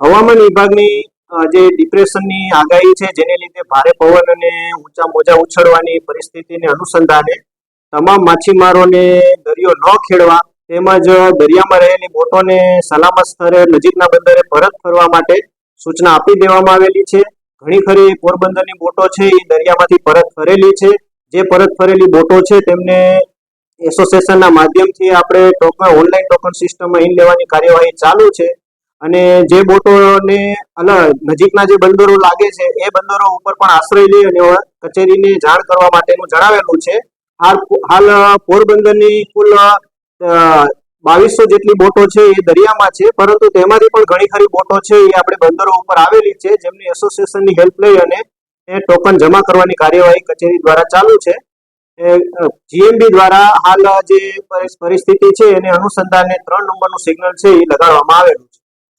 હવામાન વિભાગની જે ડિપ્રેશનની આગાહી છે, જેને લીધે ભારે પવન અને ઊંચા મોજા ઉછળવાની પરિસ્થિતિને અનુસંધાને તમામ માછીમારોને દરિયો ન ખેડવા તેમજ દરિયામાં રહેલી બોટોને સલામત સ્થળે નજીકના બંદરે પરત ફરવા માટે સૂચના આપી દેવામાં આવેલી છે. ઘણી ખરી પોરબંદરની બોટો છે, એ દરિયામાંથી પરત ફરેલી છે. જે પરત ફરેલી બોટો છે, તેમને એસોસિએશનના માધ્યમથી આપણે ટોકન, ઓનલાઈન ટોકન સિસ્ટમમાં ઇન લેવાની કાર્યવાહી ચાલુ છે. અને જે બોટોને નજીકના જે બંદરો લાગે છે, એ બંદરો ઉપર પણ આશ્રય લઈ અને કચેરીને જાણ કરવા માટેનું જણાવેલું છે. હાલ હાલ પોરબંદરની કુલ બાવીસો જેટલી બોટો છે એ દરિયામાં છે, પરંતુ તેમાંથી પણ ઘણી ખરી બોટો છે એ આપણે બંદરો ઉપર આવેલી છે, જેમની એસોસિએશનની હેલ્પ લઈ અને એ ટોકન જમા કરવાની કાર્યવાહી કચેરી દ્વારા ચાલુ છે. જીએમબી દ્વારા હાલ જે પરિસ્થિતિ છે એને અનુસંધાને ત્રણ નંબરનું સિગ્નલ છે એ લગાડવામાં આવેલું છે.